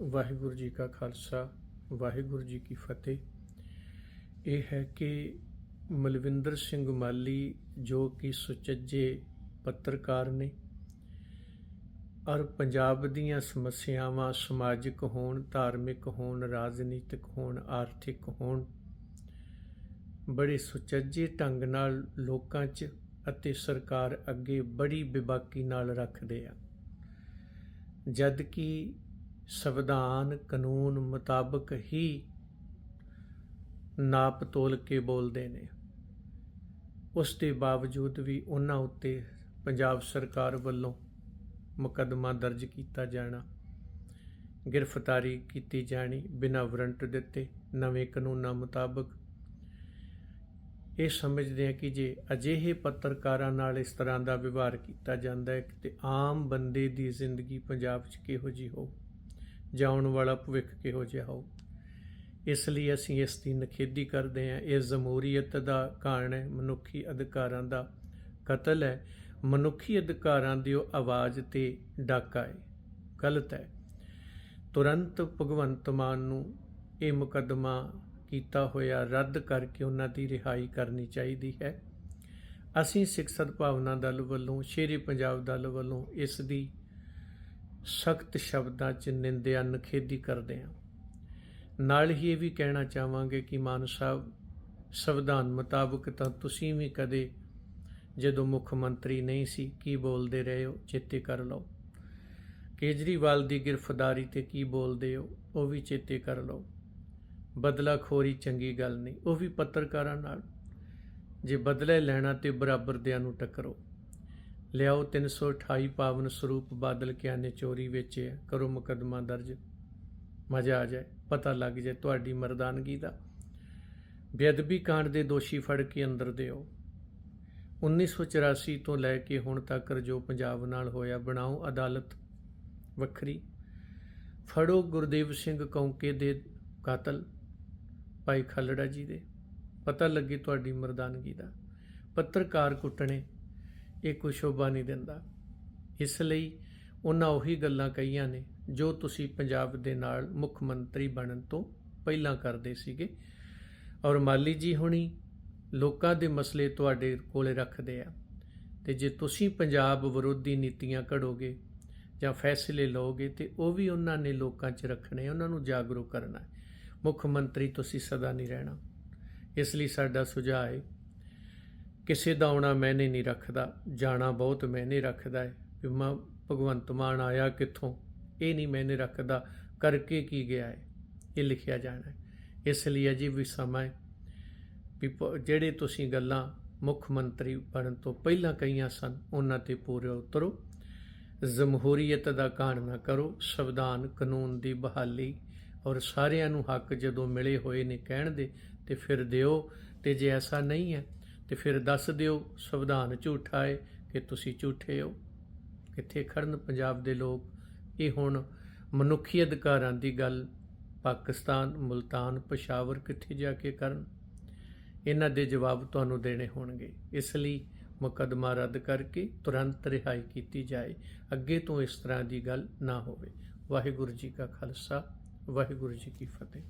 ਵਾਹਿਗੁਰੂ ਜੀ ਕਾ ਖਾਲਸਾ, ਵਾਹਿਗੁਰੂ ਜੀ ਕੀ ਫਤਿਹ। ਇਹ ਹੈ ਕਿ ਮਲਵਿੰਦਰ ਸਿੰਘ ਮਾਲੀ ਜੋ ਕਿ ਸੁਚੱਜੇ ਪੱਤਰਕਾਰ ਨੇ, ਔਰ ਪੰਜਾਬ ਦੀਆਂ ਸਮੱਸਿਆਵਾਂ ਸਮਾਜਿਕ ਹੋਣ, ਧਾਰਮਿਕ ਹੋਣ, ਰਾਜਨੀਤਿਕ ਹੋਣ, ਆਰਥਿਕ ਹੋਣ, ਬੜੇ ਸੁਚੱਜੇ ਢੰਗ ਨਾਲ ਲੋਕਾਂ 'ਚ ਅਤੇ ਸਰਕਾਰ ਅੱਗੇ ਬੜੀ ਬਿਬਾਕੀ ਨਾਲ ਰੱਖਦੇ ਆ। ਜਦ ਕਿ ਸੰਵਿਧਾਨ ਕਾਨੂੰਨ ਮੁਤਾਬਕ ਹੀ ਨਾਪ ਤੋਲ ਕੇ ਬੋਲਦੇ ਨੇ। ਉਸ ਦੇ ਬਾਵਜੂਦ ਵੀ ਉਹਨਾਂ ਉੱਤੇ ਪੰਜਾਬ ਸਰਕਾਰ ਵੱਲੋਂ ਮੁਕੱਦਮਾ ਦਰਜ ਕੀਤਾ ਜਾਣਾ, ਗ੍ਰਿਫਤਾਰੀ ਕੀਤੀ ਜਾਣੀ, ਬਿਨਾਂ ਵਾਰੰਟ ਦਿੱਤੇ ਨਵੇਂ ਕਾਨੂੰਨਾਂ ਮੁਤਾਬਕ। ਇਹ ਸਮਝਦੇ ਆ ਕਿ ਜੇ ਅਜਿਹੇ ਪੱਤਰਕਾਰਾਂ ਨਾਲ ਇਸ ਤਰ੍ਹਾਂ ਦਾ ਵਿਵਹਾਰ ਕੀਤਾ ਜਾਂਦਾ ਹੈ ਤੇ ਆਮ ਬੰਦੇ ਦੀ ਜ਼ਿੰਦਗੀ ਪੰਜਾਬ 'ਚ ਕਿਹੋ ਜਿਹੀ ਹੋਊ। ਜਾਣ ਵਾਲਾ ਭਵਿੱਖ ਕਿਹੋ ਜਿਹਾ ਹੋ ਇਸ ਲਈ ਅਸੀਂ ਇਸ ਦੀ ਨਖੇਦੀ ਕਰਦੇ ਹਾਂ। ਇਹ ਜਮਹੂਰੀਅਤ ਦਾ ਕਾਰਨ ਹੈ। ਮਨੁੱਖੀ ਅਧਿਕਾਰਾਂ ਦਾ ਕਤਲ ਹੈ। ਮਨੁੱਖੀ ਅਧਿਕਾਰਾਂ ਦੀ ਉਹ ਆਵਾਜ਼ ਤੇ ਡਾਕਾ ਹੈ। ਗਲਤ ਹੈ। ਤੁਰੰਤ ਭਗਵੰਤ ਮਾਨ ਨੂੰ ਇਹ ਮੁਕੱਦਮਾ ਕੀਤਾ ਹੋਇਆ ਰੱਦ ਕਰਕੇ ਉਹਨਾਂ ਦੀ ਰਿਹਾਈ ਕਰਨੀ ਚਾਹੀਦੀ ਹੈ। ਅਸੀਂ ਸਿੱਖ ਸਦਭਾਵਨਾ ਦਲ ਵੱਲੋਂ, ਸ਼ੇਰੇ ਪੰਜਾਬ ਦਲ ਵੱਲੋਂ ਇਸ ਦੀ ਸਖਤ ਸ਼ਬਦਾਂ 'ਚ ਨਿੰਦਿਆ ਨਖੇਦੀ ਕਰਦੇ ਹਾਂ ਨਾਲ ਹੀ ਇਹ ਵੀ ਕਹਿਣਾ ਚਾਹਾਂਗੇ ਕਿ ਮਾਨ ਸਾਹਿਬ, ਸੰਵਿਧਾਨ ਮੁਤਾਬਕ ਤਾਂ ਤੁਸੀਂ ਵੀ ਕਦੇ ਜਦੋਂ ਮੁੱਖ ਮੰਤਰੀ ਨਹੀਂ ਸੀ, ਕੀ ਬੋਲਦੇ ਰਹੇ ਹੋ? ਚੇਤੇ ਕਰ ਲਓ। ਕੇਜਰੀਵਾਲ ਦੀ ਗ੍ਰਿਫਤਾਰੀ ਤੇ ਕੀ ਬੋਲਦੇ ਹੋ? ਉਹ ਵੀ ਚੇਤੇ ਕਰ ਲਓ। ਬਦਲਾਖੋਰੀ ਚੰਗੀ ਗੱਲ ਨਹੀਂ, ਉਹ ਵੀ ਪੱਤਰਕਾਰਾਂ ਨਾਲ। ਜੇ ਬਦਲੇ ਲੈਣਾ ਤੇ ਬਰਾਬਰ ਦਿਆਂ ਨੂੰ ਟੱਕਰੋ। ਲਿਆਓ 328 ਪਾਵਨ ਸਰੂਪ ਬਾਦਲ ਕਿਆ ਨੇ ਚੋਰੀ ਵੇਚੇ, ਕਰੋ ਮੁਕੱਦਮਾ ਦਰਜ। ਮਜ਼ਾ ਆ ਜਾਏ, ਪਤਾ ਲੱਗ ਜਾਏ ਤੁਹਾਡੀ ਮਰਦਾਨਗੀ ਦਾ। ਬੇਅਦਬੀ ਕਾਂਡ ਦੇ ਦੋਸ਼ੀ ਫੜ ਕੇ ਅੰਦਰ ਦਿਓ। 1984 ਤੋਂ ਲੈ ਕੇ ਹੁਣ ਤੱਕ ਜੋ ਪੰਜਾਬ ਨਾਲ ਹੋਇਆ, ਬਣਾਓ ਅਦਾਲਤ ਵੱਖਰੀ। ਫੜੋ ਗੁਰਦੇਵ ਸਿੰਘ ਕੌਂਕੇ ਦੇ ਕਾਤਲ ਭਾਈ ਖਲੜਾ ਜੀ ਦੇ। ਪਤਾ ਲੱਗੇ ਤੁਹਾਡੀ ਮਰਦਾਨਗੀ ਦਾ। ਪੱਤਰਕਾਰ ਕੁੱਟਣੇ ਇਹ ਕੋਈ ਸ਼ੋਭਾ ਨਹੀਂ ਦਿੰਦਾ। ਇਸ ਲਈ ਉਹਨਾਂ ਉਹੀ ਗੱਲਾਂ ਕਹੀਆਂ ਨੇ ਜੋ ਤੁਸੀਂ ਪੰਜਾਬ ਦੇ ਨਾਲ ਮੁੱਖ ਮੰਤਰੀ ਬਣਨ ਤੋਂ ਪਹਿਲਾਂ ਕਰਦੇ ਸੀਗੇ। ਔਰ ਮਾਲੀ ਜੀ ਹੁਣੀ ਲੋਕਾਂ ਦੇ ਮਸਲੇ ਤੁਹਾਡੇ ਕੋਲੇ ਰੱਖਦੇ ਆ ਤੇ ਜੇ ਤੁਸੀਂ ਪੰਜਾਬ ਵਿਰੋਧੀ ਨੀਤੀਆਂ ਘੜੋਗੇ ਜਾਂ ਫੈਸਲੇ ਲਓਗੇ ਤੇ ਉਹ ਵੀ ਉਹਨਾਂ ਨੇ ਲੋਕਾਂ 'ਚ ਰੱਖਣੇ ਉਹਨਾਂ ਨੂੰ ਜਾਗਰੂਕ ਕਰਨਾ ਮੁੱਖ ਮੰਤਰੀ ਤੁਸੀਂ ਸਦਾ ਨਹੀਂ ਰਹਿਣਾ। ਇਸ ਲਈ ਸਾਡਾ ਸੁਝਾਅ ਹੈ ਕਿਸੇ ਦਾ ਆਉਣਾ ਮੈਨੇ ਨਹੀਂ ਰੱਖਦਾ, ਜਾਣਾ ਬਹੁਤ ਮੈਨੇ ਰੱਖਦਾ ਹੈ। ਵੀ ਮੈਂ, ਭਗਵੰਤ ਮਾਨ ਆਇਆ ਕਿੱਥੋਂ? ਇਹ ਨਹੀਂ ਮੈਨੇ ਰੱਖਦਾ ਕਰਕੇ ਕੀ ਗਿਆ ਹੈ? ਇਹ ਲਿਖਿਆ ਜਾਣਾ ਹੈ। ਇਸ ਲਈ ਅਜੇ ਵੀ ਸਮਾਂ ਹੈ ਵੀ ਪ- ਜਿਹੜੇ ਤੁਸੀਂ ਗੱਲਾਂ ਮੁੱਖ ਮੰਤਰੀ ਬਣਨ ਤੋਂ ਪਹਿਲਾਂ ਕਹੀਆਂ ਸਨ, ਉਹਨਾਂ ਤੇ ਪੂਰੇ ਉਤਰੋ। ਜਮਹੂਰੀਅਤ ਦਾ ਕਾਣ ਨਾ ਕਰੋ, ਸੰਵਿਧਾਨ ਕਾਨੂੰਨ ਦੀ ਬਹਾਲੀ ਔਰ ਸਾਰਿਆਂ ਨੂੰ ਹੱਕ ਜਦੋਂ ਮਿਲੇ ਹੋਏ ਨੇ ਕਹਿਣ ਦੇ, ਤੇ ਫਿਰ ਦਿਓ। ਤੇ ਜੇ ਐਸਾ ਨਹੀਂ ਹੈ ਤੇ ਫਿਰ ਦੱਸ ਦਿਓ ਸੰਵਿਧਾਨ ਝੂਠਾ ਹੈ ਕਿ ਤੁਸੀਂ ਝੂਠੇ ਹੋ। ਕਿੱਥੇ ਖੜਨ ਪੰਜਾਬ ਦੇ ਲੋਕ, ਇਹ ਹੁਣ ਮਨੁੱਖੀ ਅਧਿਕਾਰਾਂ ਦੀ ਗੱਲ, ਪਾਕਿਸਤਾਨ, ਮੁਲਤਾਨ, ਪਸ਼ਾਵਰ ਕਿੱਥੇ ਜਾ ਕੇ ਕਰਨ? ਇਹਨਾਂ ਦੇ ਜਵਾਬ ਤੁਹਾਨੂੰ ਦੇਣੇ ਹੋਣਗੇ। ਇਸ ਲਈ ਮੁਕੱਦਮਾ ਰੱਦ ਕਰਕੇ ਤੁਰੰਤ ਰਿਹਾਈ ਕੀਤੀ ਜਾਏ। ਅੱਗੇ ਤੋਂ ਇਸ ਤਰ੍ਹਾਂ ਦੀ ਗੱਲ ਨਾ ਹੋਵੇ। ਵਾਹਿਗੁਰੂ ਜੀ ਕਾ ਖਾਲਸਾ, ਵਾਹਿਗੁਰੂ ਜੀ ਕੀ ਫਤਿਹ।